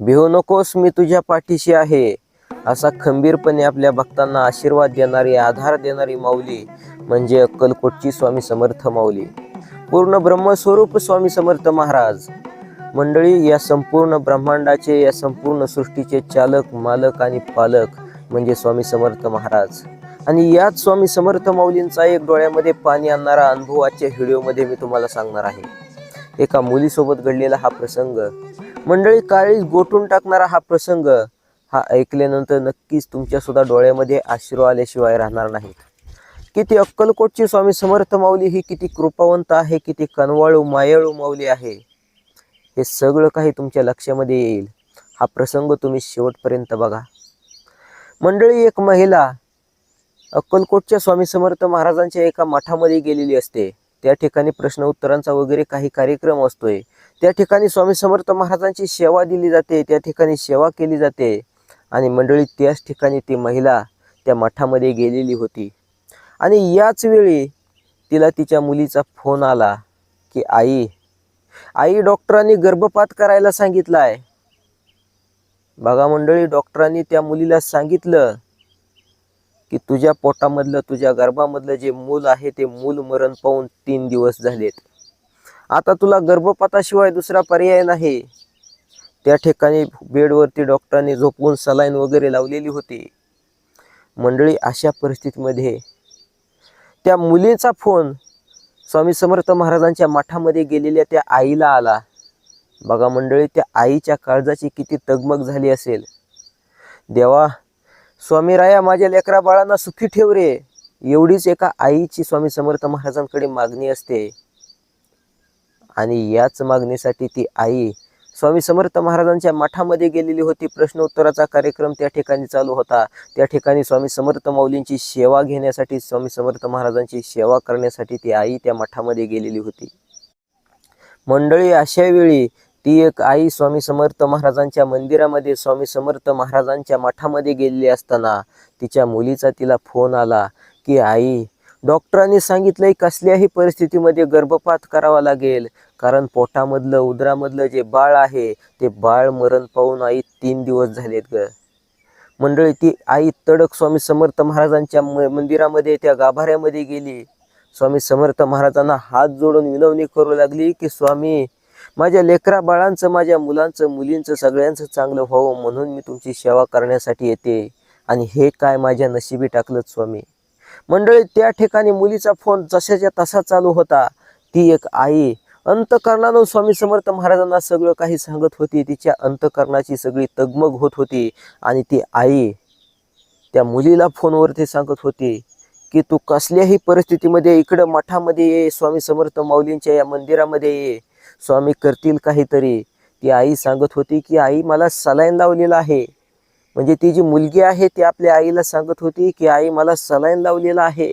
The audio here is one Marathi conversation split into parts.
भिवू नकोस मी तुझ्या पाठीशी आहे. असा खंबीरपणे आपल्या भक्तांना आशीर्वाद देणारी आधार देणारी माऊली म्हणजे अक्कलकोटची स्वामी समर्थ माऊली. पूर्ण ब्रह्मस्वरूप स्वामी समर्थ महाराज. मंडळी या संपूर्ण ब्रह्मांडाचे या संपूर्ण सृष्टीचे चालक मालक आणि पालक म्हणजे स्वामी समर्थ महाराज. आणि याच स्वामी समर्थ माऊलींचा एक डोळ्यामध्ये पाणी आणणारा अनुभव आजच्या व्हिडिओमध्ये मी तुम्हाला सांगणार आहे. एका मुलीसोबत घडलेला हा प्रसंग. मंडळी काळी गोठून टाकणारा हा प्रसंग हा ऐकल्यानंतर नक्कीच तुमच्या सुद्धा डोळ्यामध्ये आश्रू आल्याशिवाय राहणार नाहीत. किती अक्कलकोटची स्वामी समर्थ माऊली ही किती कृपावंत आहे किती कनवाळू मायाळू माऊली आहे. हे सगळं काही तुमच्या लक्षामध्ये येईल. हा प्रसंग तुम्ही शेवटपर्यंत बघा. मंडळी एक महिला अक्कलकोटच्या स्वामी समर्थ महाराजांच्या एका मठामध्ये गेलेली असते. त्या ठिकाणी प्रश्न उत्तरांचा वगैरे काही कार्यक्रम असतोय. त्या ठिकाणी स्वामी समर्थ महाराजांची सेवा दिली जाते त्या ठिकाणी सेवा केली जाते. आणि मंडळी त्याच ठिकाणी ती महिला त्या मठामध्ये गेलेली होती. आणि याच वेळी तिला तिच्या मुलीचा फोन आला की आई आई डॉक्टरांनी गर्भपात करायला सांगितलाय. बघा मंडळी डॉक्टरांनी त्या मुलीला सांगितलं की तुझ्या पोटामधलं तुझ्या गर्भामधलं जे मूल आहे ते मूल मरण पाहून तीन दिवस झालेत. आता तुला गर्भपाताशिवाय दुसरा पर्याय नाही. त्या ठिकाणी बेडवरती डॉक्टरांनी झोपवून सलाईन वगैरे लावलेली होती. मंडळी अशा परिस्थितीमध्ये त्या मुलीचा फोन स्वामी समर्थ महाराजांच्या मठामध्ये गेलेल्या त्या आईला आला. बघा मंडळी त्या आईच्या काळजाची किती तगमग झाली असेल. देवा स्वामी राया माझ्या लेकरा बाळांना सुखी ठेव रे. एवढीच एका आईची स्वामी समर्थ महाराजांकडे मागणी असते. आणि याच मागणीसाठी ती आई स्वामी समर्थ महाराजांच्या मठामध्ये गेलेली होती. प्रश्न उत्तराचा कार्यक्रम त्या ठिकाणी चालू होता. त्या ठिकाणी स्वामी समर्थ माऊलींची सेवा घेण्यासाठी स्वामी समर्थ महाराजांची सेवा करण्यासाठी ती आई त्या मठामध्ये गेलेली होती. मंडळी अशा वेळी ती एक आई स्वामी समर्थ महाराजांच्या मंदिरामध्ये स्वामी समर्थ महाराजांच्या मठामध्ये गेलेली असताना तिच्या मुलीचा तिला फोन आला की आई डॉक्टरांनी सांगितलंय कसल्याही परिस्थितीमध्ये गर्भपात करावा लागेल. कारण पोटामधलं उदरामधलं जे बाळ आहे ते बाळ मरण पाहून आई तीन दिवस झालेत ग. मंडळी ती आई तडक स्वामी समर्थ महाराजांच्या म- मंदिरामध्ये त्या गाभाऱ्यामध्ये गेली. स्वामी समर्थ महाराजांना हात जोडून विनवणी करू लागली की स्वामी माझ्या लेकरा बाळांचं माझ्या मुलांचं मुलींचं सगळ्यांचं चांगलं व्हावं म्हणून मी तुमची सेवा करण्यासाठी येते. आणि हे काय माझ्या नशिबी टाकलं स्वामी? मंडळी त्या ठिकाणी मुलीचा फोन जशाच्या तसा चालू होता. ती एक आई अंतकरणानं स्वामी समर्थ महाराजांना सगळं काही सांगत होती. तिच्या अंतकरणाची सगळी तगमग होत होती. आणि ती आई त्या मुलीला फोनवरती सांगत होती की तू कसल्याही परिस्थितीमध्ये इकडं मठामध्ये ये स्वामी समर्थ माऊलींच्या या मंदिरामध्ये ये. स्वामी करतील काहीतरी. ती आई सांगत होती की आई मला सलाईन लावलेला आहे. म्हणजे ती जी मुलगी आहे ती आपल्या आईला सांगत होती की आई मला सलाईन लावलेला आहे.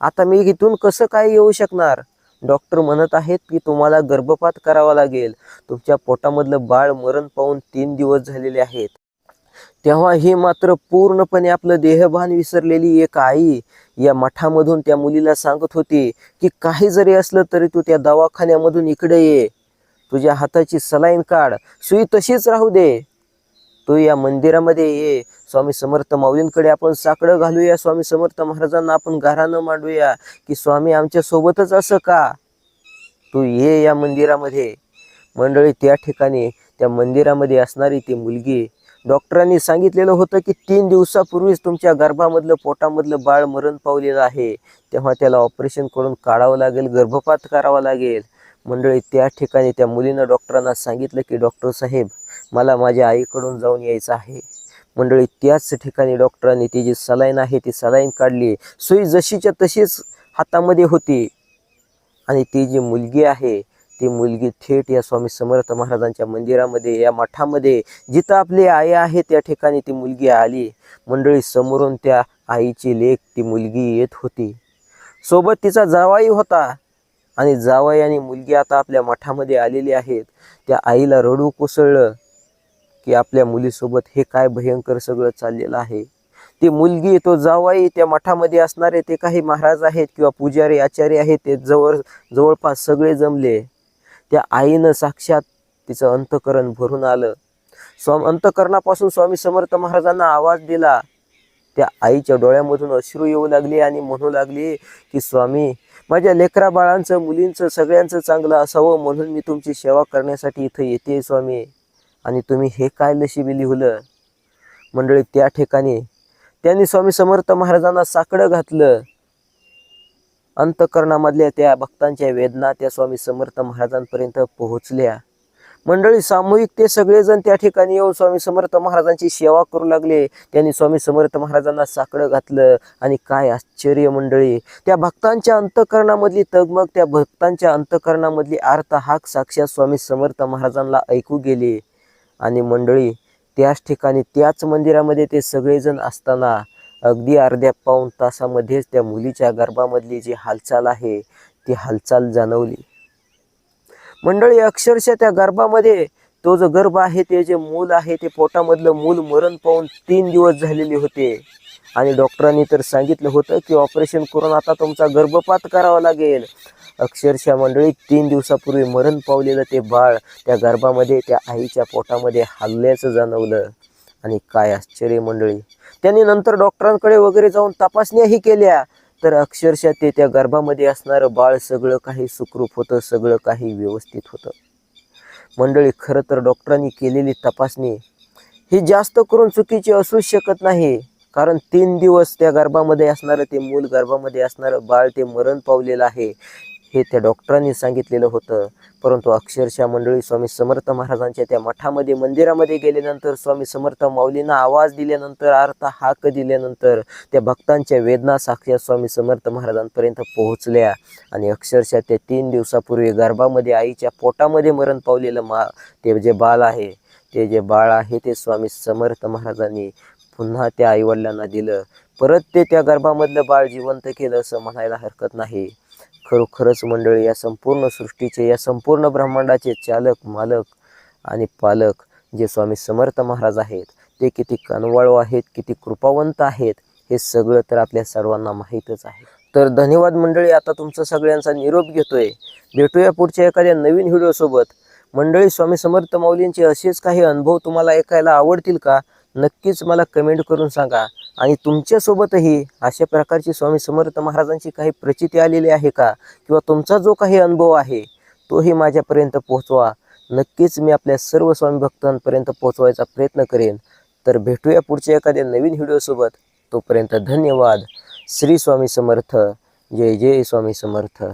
आता मी इथून कसं काय येऊ शकणार? डॉक्टर म्हणत आहेत की तुम्हाला गर्भपात करावा लागेल. तुमच्या पोटामधलं बाळ मरण पाहून तीन दिवस झालेले आहेत. तेव्हा ही मात्र पूर्णपणे आपलं देहभान विसरलेली एक आई या मठामधून त्या मुलीला सांगत होती की काही जरी असलं तरी तू त्या दवाखान्यामधून इकडे ये. तुझ्या हाताची सलाईन काढ. सुई तशीच राहू दे. तू या मंदिरामध्ये ये. स्वामी समर्थ माऊलींकडे आपण साकडं घालूया. स्वामी समर्थ महाराजांना आपण घरानं मांडूया. की स्वामी आमच्या सोबतच असं का? तू ये या मंदिरामध्ये. मंडळी त्या ठिकाणी त्या मंदिरामध्ये असणारी ती मुलगी डॉक्टरांनी सांगितलेलं होतं की तीन दिवसापूर्वीच तुमच्या गर्भामधलं पोटामधलं बाळ मरण पावलेलं आहे. तेव्हा त्याला ऑपरेशन करून काढावं लागेल गर्भपात करावा लागेल. मंडळी त्या ठिकाणी त्या मुलीनं डॉक्टरांना सांगितलं की डॉक्टर साहेब मला माझ्या आईकडून जाऊन यायचं आहे. मंडळी त्याच ठिकाणी डॉक्टरांनी ती जी सलाईन आहे ती सलाईन काढली. सुई जशीच्या तशीच हातामध्ये होती. आणि ती जी मुलगी आहे ती मुलगी थेट या स्वामी समर्थ महाराजांच्या मंदिरामध्ये या मठामध्ये जिथं आपली आई आहे त्या ठिकाणी ती मुलगी आली. मंडळी समोरून त्या आईची लेख ती मुलगी येत होती. सोबत तिचा जावाई होता. आणि जावाई आणि मुलगी आता आपल्या मठामध्ये आलेली आहेत. त्या आईला रडू कोसळलं की आपल्या मुलीसोबत हे काय भयंकर सगळं चाललेलं आहे. ती मुलगी तो जावाई त्या मठामध्ये असणारे ते काही महाराज आहेत किंवा पुजारी आचार्य आहेत ते जवळ जवळपास सगळे जमले. त्या आईनं साक्षात तिचं अंतकरण भरून आलं. स्वामी अंतकरणापासून स्वामी समर्थ महाराजांना आवाज दिला. त्या आईच्या डोळ्यामधून अश्रू येऊ लागले आणि म्हणू लागले की स्वामी माझ्या लेकरा बाळांचं मुलींचं सगळ्यांचं चांगलं असावं म्हणून मी तुमची सेवा करण्यासाठी इथं येते स्वामी. आणि तुम्ही हे काय नशिबी लिहिलं? मंडळी त्या ठिकाणी त्यांनी स्वामी समर्थ महाराजांना साकडं घातलं. अंतकरणामधल्या त्या भक्तांच्या वेदना त्या स्वामी समर्थ महाराजांपर्यंत पोहोचल्या. मंडळी सामूहिक ते सगळेजण त्या ठिकाणी येऊन स्वामी समर्थ महाराजांची सेवा करू लागले. त्यांनी स्वामी समर्थ महाराजांना साकडं घातलं. आणि काय आश्चर्य मंडळी त्या भक्तांच्या अंतकरणामधली तगमग त्या भक्तांच्या अंतकरणामधली आर्त हाक साक्षात स्वामी समर्थ महाराजांना ऐकू गेले. आणि मंडळी त्याच ठिकाणी त्याच मंदिरामध्ये ते सगळेजण असताना अगदी अर्ध्या पाऊण तासामध्येच त्या मुलीच्या गर्भामधली जी हालचाल आहे ती हालचाल जाणवली. मंडळी अक्षरशः त्या गर्भामध्ये तो जो गर्भ आहे ते जे मूल आहे ते पोटामधलं मूल मरण पाहून तीन दिवस झालेले होते. आणि डॉक्टरांनी तर सांगितलं होतं की ऑपरेशन करून आता तुमचा गर्भपात करावा लागेल. अक्षरशः मंडळी तीन दिवसापूर्वी मरण पावलेलं ते बाळ त्या गर्भामध्ये त्या आईच्या पोटामध्ये हल्ल्याचं जाणवलं. आणि काय आश्चर्य मंडळी. त्यांनी नंतर डॉक्टरांकडे वगैरे जाऊन तपासण्याही केल्या. तर अक्षरशः ते त्या गर्भामध्ये असणारं बाळ सगळं काही सुखरूप होतं सगळं काही व्यवस्थित होतं. मंडळी खरं तर डॉक्टरांनी केलेली तपासणी ही जास्त करून चुकीची असूच शकत नाही. कारण तीन दिवस त्या गर्भामध्ये असणारं ते मूल गर्भामध्ये असणारं बाळ ते मरण पावलेलं आहे. हे त्या डॉक्टरांनी सांगितलेलं होतं. परंतु अक्षरशः मंडळी स्वामी समर्थ महाराजांच्या त्या मठामध्ये मंदिरामध्ये गेल्यानंतर स्वामी समर्थ माऊलींना आवाज दिल्यानंतर अर्थ हाक दिल्यानंतर त्या भक्तांच्या वेदना साक्षात स्वामी समर्थ महाराजांपर्यंत पोहोचल्या. आणि अक्षरशः त्या तीन दिवसापूर्वी गर्भामध्ये आईच्या पोटामध्ये मरण पावलेलं मा ते जे बाळ आहे ते जे बाळ आहे ते स्वामी समर्थ महाराजांनी पुन्हा त्या आईवडिलांना दिलं. परत ते त्या गर्भामधलं बाळ जिवंत केलं असं म्हणायला हरकत नाही. खरोखरच मंडळी या संपूर्ण सृष्टीचे या संपूर्ण ब्रह्मांडाचे चालक मालक आणि पालक जे स्वामी समर्थ महाराज आहेत ते किती कनवाळू आहेत किती कृपावंत आहेत हे सगळं तर आपल्या सर्वांना माहीतच आहे. तर धन्यवाद मंडळी आता तुमचा सगळ्यांचा निरोप घेतोय. भेटूया पुढच्या एखाद्या नवीन व्हिडिओसोबत मंडळी स्वामी समर्थ माऊलींचे असेच काही अनुभव तुम्हाला ऐकायला आवडतील का? नक्कीच मला कमेंट करून सांगा. आणि तुमच्यासोबतही अशा प्रकारची स्वामी समर्थ महाराजांची काही प्रचिती आलेली आहे का? किंवा तुमचा जो काही अनुभव आहे तोही माझ्यापर्यंत पोहोचवा. नक्कीच मी आपल्या सर्व स्वामी भक्तांपर्यंत पोहोचवायचा प्रयत्न करेन. तर भेटूया पुढच्या एखाद्या नवीन व्हिडिओसोबत. तोपर्यंत धन्यवाद. श्री स्वामी समर्थ. जय जय स्वामी समर्थ.